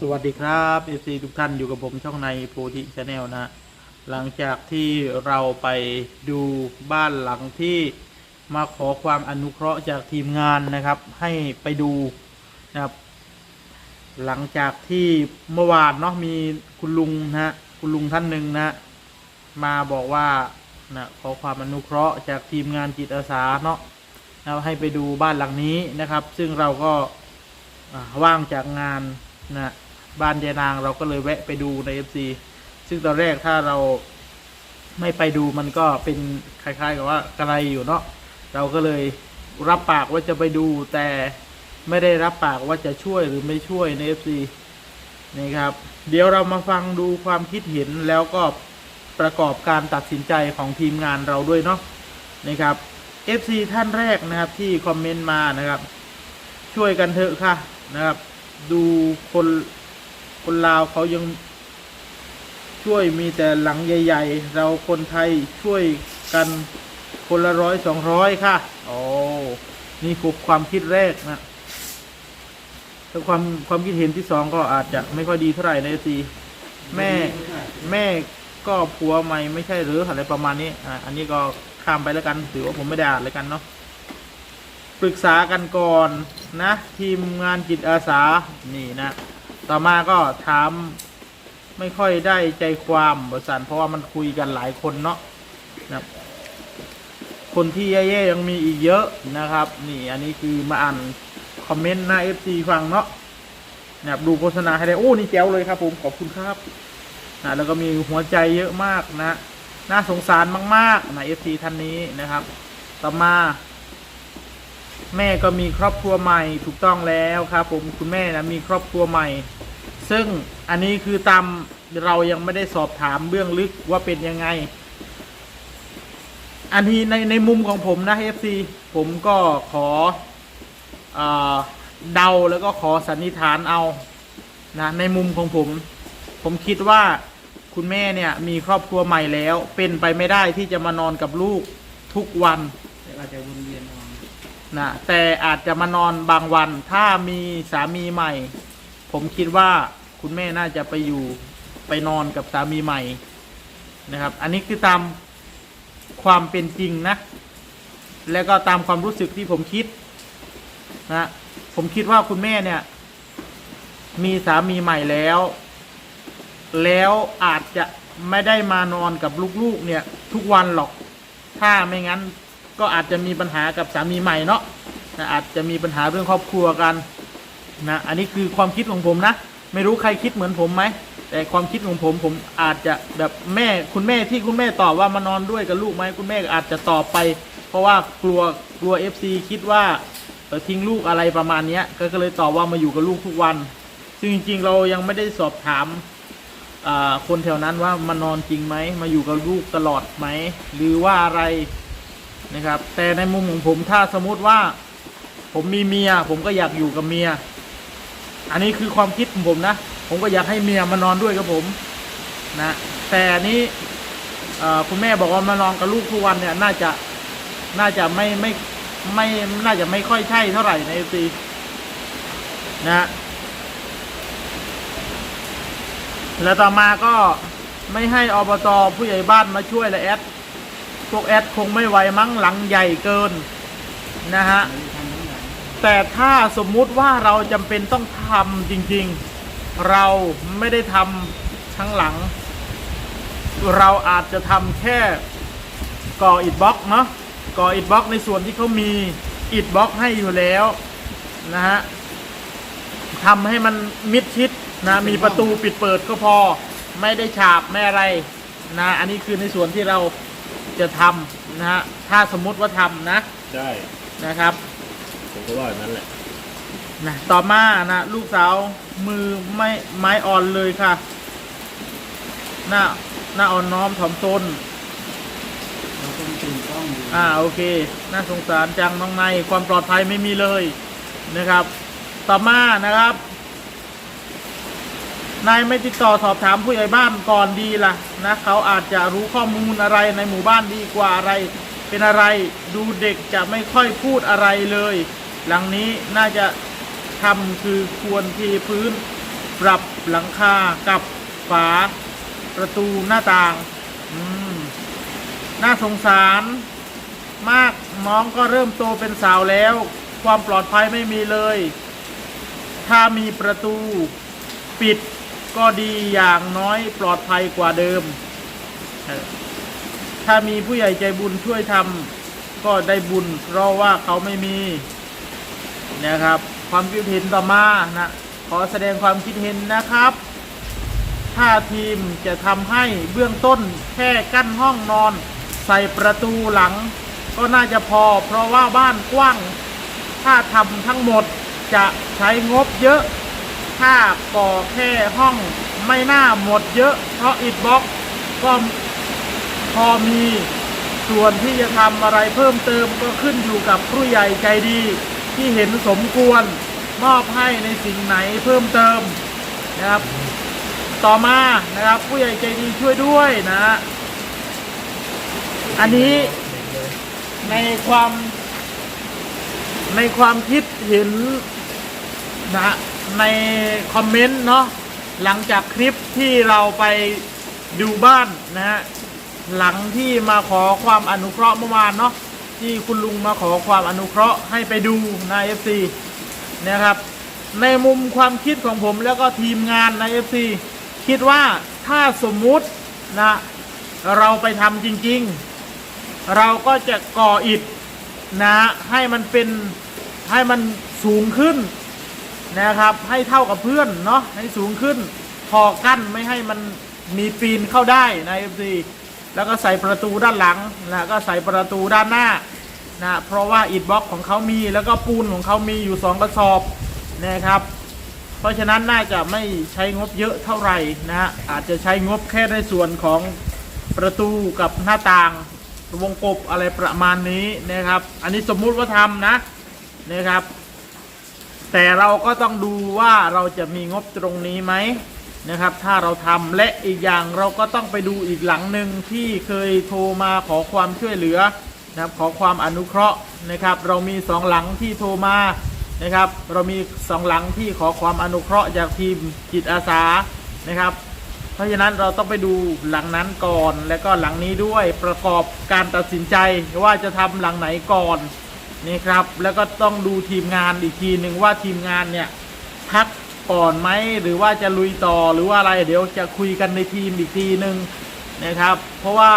สวัสดีครับเอซีทุกท่านอยู่กับผมช่องในโพธิชาแนลนะ หลังจากที่เราไปดูบ้านหลังที่มาขอความอนุเคราะห์จากทีมงานนะครับ ให้ไปดูนะครับ หลังจากที่เมื่อวานเนาะมีคุณลุงนะคุณลุงท่านหนึ่งนะ มาบอกว่านะขอความอนุเคราะห์จากทีมงานจิตอาสาเนาะนะให้ไปดูบ้านหลังนี้นะครับ ซึ่งเราก็ว่างจากงานนะ บ้านยายนางเราก็เลยแวะไปดูใน FC ซึ่งตอนแรกถ้าเราไม่ไปดูมันก็เป็นคล้ายๆกับว่าไกลอยู่เนาะเราก็เลยรับปากว่าจะไปดูแต่ไม่ได้รับปากว่าจะช่วยหรือไม่ช่วยใน FC นี่ครับ เดี๋ยวเรามาฟังดูความคิดเห็นแล้วก็ประกอบการตัดสินใจของทีมงานเราด้วยเนาะนะครับ FC ท่านแรกนะครับที่คอมเมนต์มานะครับ ช่วยกันเถอะค่ะนะครับ ดูคน คนลาวเขายังช่วยมีแต่หลังใหญ่ ๆ เราคนไทยช่วยกันคนละร้อยสองร้อยค่ะ โอ้นี่คือความคิดแรกนะแต่ความความคิดเห็นที่สองก็อาจจะไม่ค่อยดีเท่าไหร่ในสีแม่แม่ก็ผัวใหม่ไม่ใช่หรืออะไรประมาณนี้อะอันนี้ก็ข้ามไปแล้วกันถือว่าผมไม่ได้อ่านเลยกันเนาะปรึกษากันก่อนนะ ทีมงานจิตอาสานี่นะ ต่อมาก็ถามไม่ค่อยได้ใจความบริษัทเพราะว่ามันคุยกันหลายคนเนาะนะครับคนที่แย่ๆยังมีอีกเยอะนะครับ นี่อันนี้คือมาอ่านคอมเมนต์หน้า FC ฟังเนาะนะครับดูโฆษณาให้ได้โอ้นี่แจ๋วเลยครับผมขอบคุณครับนะแล้วก็มีหัวใจเยอะมากนะ น่าสงสารมากๆนะ FC ท่านนี้นะครับ ต่อมา แม่ก็มีครอบครัวใหม่ถูกต้องแล้วครับผมคุณแม่นะมีครอบครัวใหม่ ซึ่งอันนี้คือตามเรายังไม่ได้สอบถามเบื้องลึกว่าเป็นยังไง อันนี้ในในมุมของผมนะ FC ผมก็ขออเดาแล้วก็ขอสันนิษฐานเอานะในมุมของผม ผมคิดว่าคุณแม่เนี่ยมีครอบครัวใหม่แล้ว เป็นไปไม่ได้ที่จะมานอนกับลูกทุกวันอาจจะวนเวียน นะแต่อาจจะมานอนบางวัน ถ้ามีสามีใหม่ ผมคิดว่าคุณแม่น่าจะไปอยู่ไปนอนกับสามีใหม่นะครับ อันนี้คือตามความเป็นจริงนะ แล้วก็ตามความรู้สึกที่ผมคิดนะผมคิดว่าคุณแม่เนี่ย มีสามีใหม่แล้ว แล้วอาจจะไม่ได้มานอนกับลูกๆ เนี่ย ทุกวันหรอก ถ้าไม่งั้น ก็อาจจะมีปัญหากับสามีใหม่เนาะนะอาจจะมีปัญหาเรื่องครอบครัวกันนะอันนี้คือความคิดของผมนะ ไม่รู้ใครคิดเหมือนผมไหมแต่ความคิดของผมผมอาจจะแบบแม่คุณแม่ที่คุณแม่ตอบว่ามานอนด้วยกับลูกไหมคุณแม่อาจจะตอบไป เพราะว่ากลัวกลัว FC คิดว่าทิ้งลูกอะไรประมาณนี้ก็เลยตอบว่ามาอยู่กับลูกทุกวัน ซึ่งจริงๆเรายังไม่ได้สอบถามคนแถวนั้นว่ามานอนจริงไหมมาอยู่กับลูกตลอดไหม หรือว่าอะไร นะครับ แต่ในมุมของผมถ้าสมมติว่า ผมมีเมีย ผมก็อยากอยู่กับเมีย อันนี้คือความคิดของผมนะ ผมก็อยากให้เมียมานอนด้วยกับผมนะแต่อันนี้คุณแม่บอกว่ามานอนกับลูกทุกวันเนี่ยน่าจะน่าจะไม่ไม่ไม่น่าจะไม่ค่อยใช่เท่าไหร่ในเอซีนะแล้วต่อมาก็ไม่ให้อบตผู้ใหญ่บ้านมาช่วยละแอด วกแอดคงไม่ไหวมั้งหลังใหญ่เกินนะฮะแต่ถ้าสมมุติว่าเราจำเป็นต้องทำจริงๆ เราไม่ได้ทำทั้งหลัง เราอาจจะทำแค่ก่ออิฐบล็อกเนาะก่ออิฐบล็อกในส่วนที่เขามีอิฐบล็อกให้อยู่แล้วนะฮะทำให้มันมิดชิดนะมีประตูปิดเปิดก็พอไม่ได้ฉาบไม่อะไรนะอันนี้คือในส่วนที่เรา จะทำนะฮะถ้าสมมุติว่าทำนะใช่นะครับผมก็ว่าอย่างนั้นแหละนะต่อมานะลูกสาวมือไม่ไม้อ่อนเลยค่ะ หน้าหน้าอ่อนน้อมถ่อมตนเราต้องตื่นกล้องอยู่อ่าโอเค น่าสงสารจังน้องในความปลอดภัยไม่มีเลยนะครับ ต่อมานะครับ นายไม่ติดต่อสอบถามผู้ใหญ่บ้านก่อนดีล่ะนะเขาอาจจะรู้ข้อมูลอะไรในหมู่บ้านดีกว่าอะไร เป็นอะไรดูเด็กจะไม่ค่อยพูดอะไรเลย หลังนี้น่าจะทำคือควรเทีพื้น ปรับหลังคากับฝาประตูหน้าต่างน่าสงสารมากน้องก็เริ่มโตเป็นสาวแล้ว ความปลอดภัยไม่มีเลย ถ้ามีประตูปิด ก็ดีอย่างน้อยปลอดภัยกว่าเดิม ถ้ามีผู้ใหญ่ใจบุญช่วยทำก็ได้บุญ เพราะว่าเขาไม่มีนะครับ ความคิดเห็นต่อมานะขอแสดงความคิดเห็นนะครับ ถ้าทีมจะทำให้เบื้องต้นแค่กั้นห้องนอน ใส่ประตูหลัง ก็น่าจะพอ เพราะว่าบ้านกว้าง ถ้าทำทั้งหมดจะใช้งบเยอะ ถ้าก่อแค่ห้องไม่น่าหมดเยอะ เพราะอิฐบล็อกก็พอมีส่วนที่จะทำอะไรเพิ่มเติมก็ขึ้นอยู่กับผู้ใหญ่ใจดี ที่เห็นสมควรมอบให้ในสิ่งไหนเพิ่มเติมนะครับ ต่อมานะครับผู้ใหญ่ใจดีช่วยด้วยนะอันนี้ในความในความคิดเห็นนะ ในคอมเมนต์เนาะหลังจากคลิปที่เราไปดูบ้านนะฮะหลังที่มาขอความอนุเคราะห์เมื่อวานเนาะที่คุณลุงมาขอความอนุเคราะห์ให้ไปดูใน FC นะครับ ในมุมความคิดของผมแล้วก็ทีมงานใน FC คิดว่าถ้าสมมุตินะเราไปทำจริง ๆ เราก็จะก่ออิฐนะให้มันเป็นให้มันสูงขึ้น นะครับ ให้เท่ากับเพื่อนเนาะให้สูงขึ้นพอกั้นไม่ให้มันมีปีนเข้าได้ใน FC แล้วก็ใส่ประตูด้านหลังนะก็ใส่ประตูด้านหน้านะเพราะว่าอิฐบล็อกของเขามีแล้วก็ปูนของเขามีอยู่สองกระสอบนะครับ เพราะฉะนั้นน่าจะไม่ใช้งบเยอะเท่าไหร่นะฮะอาจจะใช้งบแค่ในส่วนของประตูกับหน้าต่างวงกบอะไรประมาณนี้นะครับ อันนี้สมมุติว่าทำนะนะครับ แต่เราก็ต้องดูว่าเราจะมีงบตรงนี้ไหมนะครับ ถ้าเราทำและอีกอย่างเราก็ต้องไปดูอีกหลังหนึ่งที่เคยโทรมาขอความช่วยเหลือนะครับขอความอนุเคราะห์นะครับ เรามีสองหลังที่โทรมานะครับ เรามีสองหลังที่ขอความอนุเคราะห์จากทีมจิตอาสานะครับ เพราะฉะนั้นเราต้องไปดูหลังนั้นก่อน และก็หลังนี้ด้วยประกอบการตัดสินใจว่าจะทำหลังไหนก่อน นี่ครับ แล้วก็ต้องดูทีมงานอีกทีหนึ่งว่าทีมงานเนี่ยพักก่อนไหมหรือว่าจะลุยต่อหรือว่าอะไรเดี๋ยวจะคุยกันในทีมอีกทีหนึ่งนะครับ เพราะว่า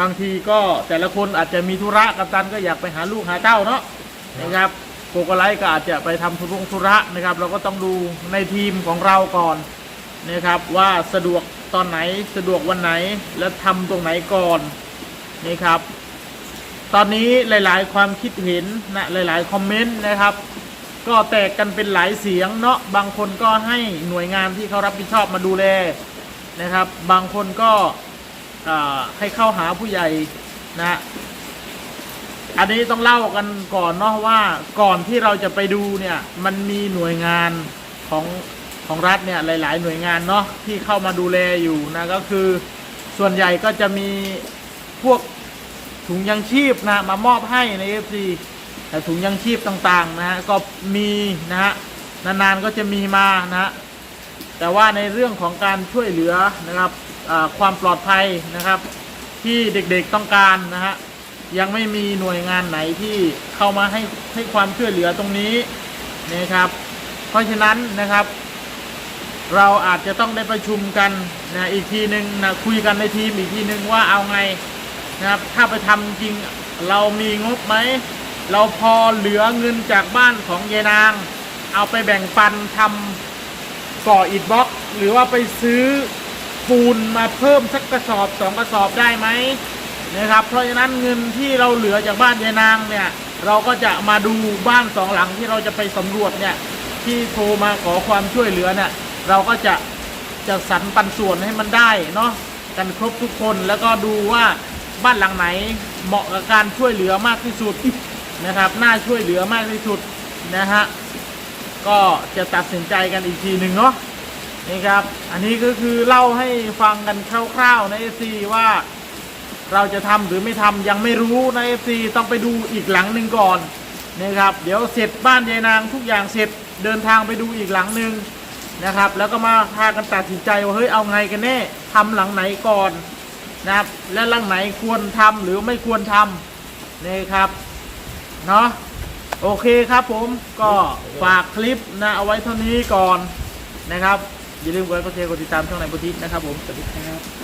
บางทีก็แต่ละคนอาจจะมีธุระกับตันก็อยากไปหาลูกหาเต้าเนาะนะครับโกกไลก็อาจจะไปทำธุรงธุระนะครับ เราก็ต้องดูในทีมของเราก่อนนะครับ ว่าสะดวกตอนไหนสะดวกวันไหนแล้วทำตรงไหนก่อนนี่ครับ ตอนนี้หลาย ๆ ความคิดเห็นนะหลาย ๆ คอมเมนต์นะครับ ก็แตกกันเป็นหลายเสียงเนาะบางคนก็ให้หน่วยงานที่เขารับผิดชอบมาดูแลนะครับ บางคนก็ให้เข้าหาผู้ใหญ่นะอันนี้ต้องเล่ากันก่อนเนาะว่าก่อนที่เราจะไปดูเนี่ยมันมีหน่วยงานของของรัฐเนี่ยหลาย ๆ หน่วยงานเนาะที่เข้ามาดูแลอยู่นะก็คือส่วนใหญ่ก็จะมีพวก ถุงยังชีพนะมามอบให้ใน FC แต่ถุงยังชีพต่างๆนะฮะก็มีนะฮะนานๆก็จะมีมานะฮะแต่ว่าในเรื่องของการช่วยเหลือนะครับความปลอดภัยนะครับ ที่เด็กๆต้องการนะฮะยังไม่มีหน่วยงานไหนที่เข้ามาให้ให้ความช่วยเหลือตรงนี้นะครับ เพราะฉะนั้นนะครับ เราอาจจะต้องได้ประชุมกันนะอีกทีหนึ่งนะคุยกันในทีมอีกทีหนึ่งว่าเอาไง นะครับ ถ้าไปทำจริงเรามีงบไหม เราพอเหลือเงินจากบ้านของยายนาง เอาไปแบ่งปันทำก่ออิฐบล็อก หรือว่าไปซื้อปูนมาเพิ่มสักกระสอบสองกระสอบได้ไหมนะครับ เพราะฉะนั้นเงินที่เราเหลือจากบ้านยายนางเนี่ย เราก็จะมาดูบ้านสองหลังที่เราจะไปสำรวจเนี่ยที่โทรมาขอความช่วยเหลือเนี่ย เราก็จะจะสรรปันส่วนให้มันได้เนาะกันครบทุกคนแล้วก็ดูว่า บ้านหลังไหนเหมาะกับการช่วยเหลือมากที่สุดนะครับ น่าช่วยเหลือมากที่สุดนะฮะก็จะตัดสินใจกันอีกทีหนึ่งเนาะนี่ครับ อันนี้ก็คือเล่าให้ฟังกันคร่าวๆในเอซีว่าเราจะทำหรือไม่ทำยังไม่รู้ในเอฟซีต้องไปดูอีกหลังหนึ่งก่อนนะครับ เดี๋ยวเสร็จบ้านยายนางทุกอย่างเสร็จเดินทางไปดูอีกหลังหนึ่งนะครับ แล้วก็มาพากันตัดสินใจว่าเฮ้ยเอาไงกันแน่ทำหลังไหนก่อน นะครับ และหลังไหนควรทำหรือไม่ควรทำนี่ครับเนาะโอเคครับผมก็ฝากคลิปนะเอาไว้เท่านี้ก่อนนะครับอย่าลืมกดไลค์กดแชร์กดติดตามช่องในพุทธินะครับผมสวัสดีครับ